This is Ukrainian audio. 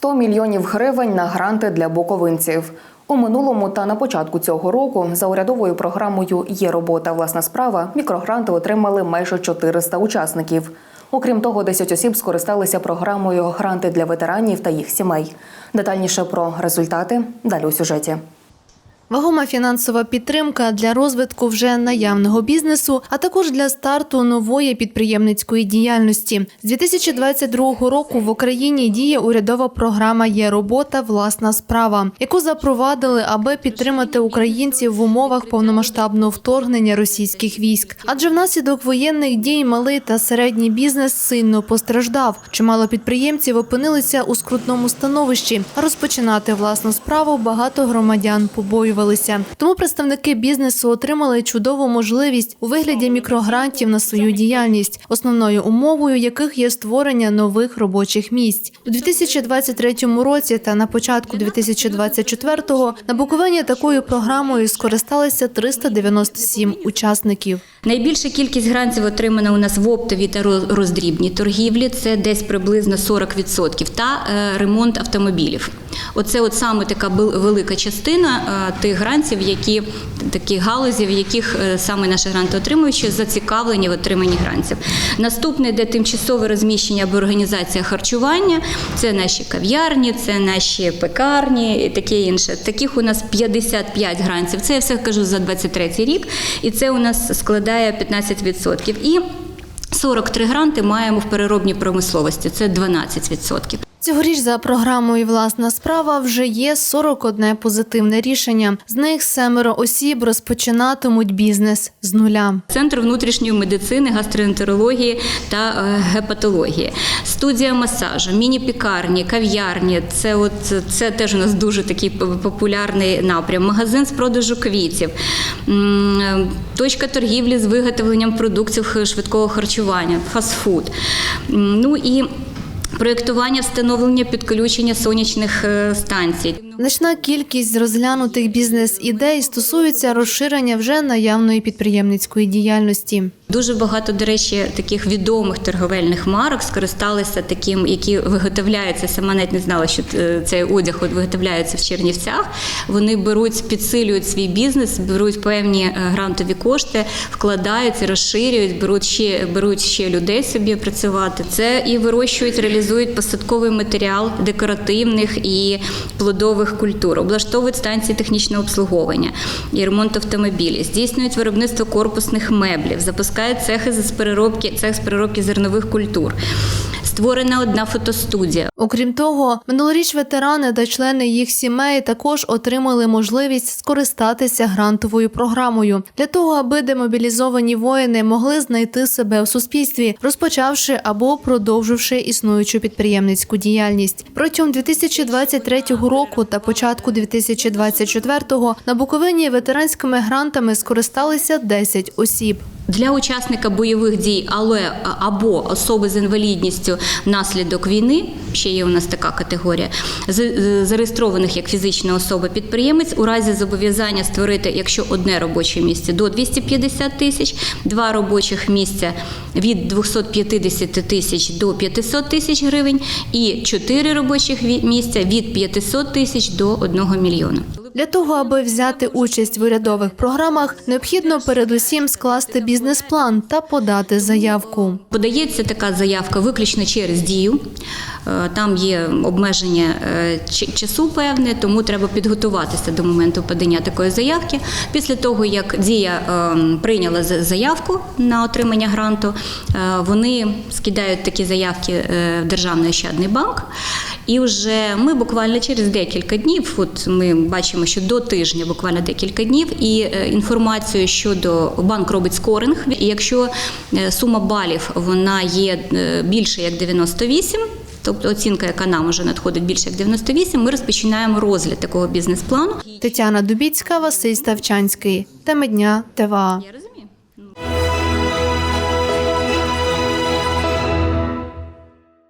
100 мільйонів гривень на гранти для буковинців. У минулому та на початку цього року за урядовою програмою Є робота власна справа мікрогранти отримали майже 400 учасників. Окрім того, 10 осіб скористалися програмою Гранти для ветеранів та їх сімей. Детальніше про результати далі у сюжеті. Вагома фінансова підтримка для розвитку вже наявного бізнесу, а також для старту нової підприємницької діяльності. З 2022 року в Україні діє урядова програма Є робота, власна справа, яку запровадили, аби підтримати українців в умовах повномасштабного вторгнення російських військ. Адже внаслідок воєнних дій малий та середній бізнес сильно постраждав. Чимало підприємців опинилися у скрутному становищі. А розпочинати власну справу багато громадян побоювалися. Тому представники бізнесу отримали чудову можливість у вигляді мікрогрантів на свою діяльність, основною умовою яких є створення нових робочих місць у 2023 році та на початку 2024-го на Буковині такою програмою скористалися 397 учасників. Найбільша кількість грантів отримана у нас в оптовій та роз- роздрібній торгівлі. Це десь приблизно 40% та е, ремонт автомобілів. Оце от саме така велика частина е, тих грантів, які такі галузі, в яких е, саме наші гранти отримуючі зацікавлені в отриманні грантів. Наступне йде тимчасове розміщення або організація харчування. Це наші кав'ярні, це наші пекарні і таке інше. Таких у нас 55 грантів. Це я все кажу за 23 рік, і це у нас складає 15%. І 43 гранти маємо в переробній промисловості. Це 12%. Цьогоріч за програмою Власна справа вже є 41 позитивне рішення. З них семеро осіб розпочинатимуть бізнес з нуля. Центр внутрішньої медицини, гастроентерології та е, гепатології, студія масажу, міні-пікарні, кав'ярні. Це от це теж у нас дуже такий популярний напрям. Магазин з продажу квітів, точка торгівлі з виготовленням продуктів швидкого харчування, фастфуд. Ну і проєктування встановлення підключення сонячних е, станцій. Значна кількість розглянутих бізнес-ідей стосується розширення вже наявної підприємницької діяльності. Дуже багато, до речі, таких відомих торговельних марок скористалися таким, які виготовляються. Сама навіть не знала, що е, цей одяг от виготовляється в Чернівцях. Вони беруть, підсилюють свій бізнес, беруть певні е, грантові кошти, вкладаються, розширюють, беруть ще беруть ще людей собі працювати. Це і вирощують, реалізують посадковий матеріал декоративних і плодових культур, облаштовують станції технічного обслуговування і ремонт автомобілів, здійснюють виробництво корпусних меблів, запускають цехи з переробки, цех з переробки зернових культур. Створена одна фотостудія. Окрім того, минулоріч ветерани та члени їх сімей також отримали можливість скористатися грантовою програмою для того, аби демобілізовані воїни могли знайти себе у суспільстві, розпочавши або продовживши існуючу підприємницьку діяльність. Протягом 2023 року та початку 2024 на Буковині ветеранськими грантами скористалися 10 осіб. Для учасника бойових дій, але або особи з інвалідністю внаслідок війни, ще є у нас така категорія, з- зареєстрованих як фізична особа підприємець у разі зобов'язання створити, якщо одне робоче місце до 250 тисяч, два робочих місця від 250 тисяч до 500 тисяч гривень, і чотири робочих місця від 500 тисяч до 1 мільйона. Для того, аби взяти участь в урядових програмах, необхідно передусім скласти бізнес-план та подати заявку. Подається така заявка виключно через дію. Е, Там є обмеження е, часу певне, тому треба підготуватися до моменту подання такої заявки. Після того, як дія е, прийняла заявку на отримання гранту, вони скидають такі заявки в Державний ощадний банк. І вже ми буквально через декілька днів, от ми бачимо, що до тижня, буквально декілька днів, і е, інформацію щодо банк робить скоринг. І якщо е, сума балів вона є е, більше як 98, тобто оцінка, яка нам уже надходить більше як 98, ми розпочинаємо розгляд такого бізнес-плану. Тетяна Дубіцька, Василь Ставчанський. Теми дня ТВА.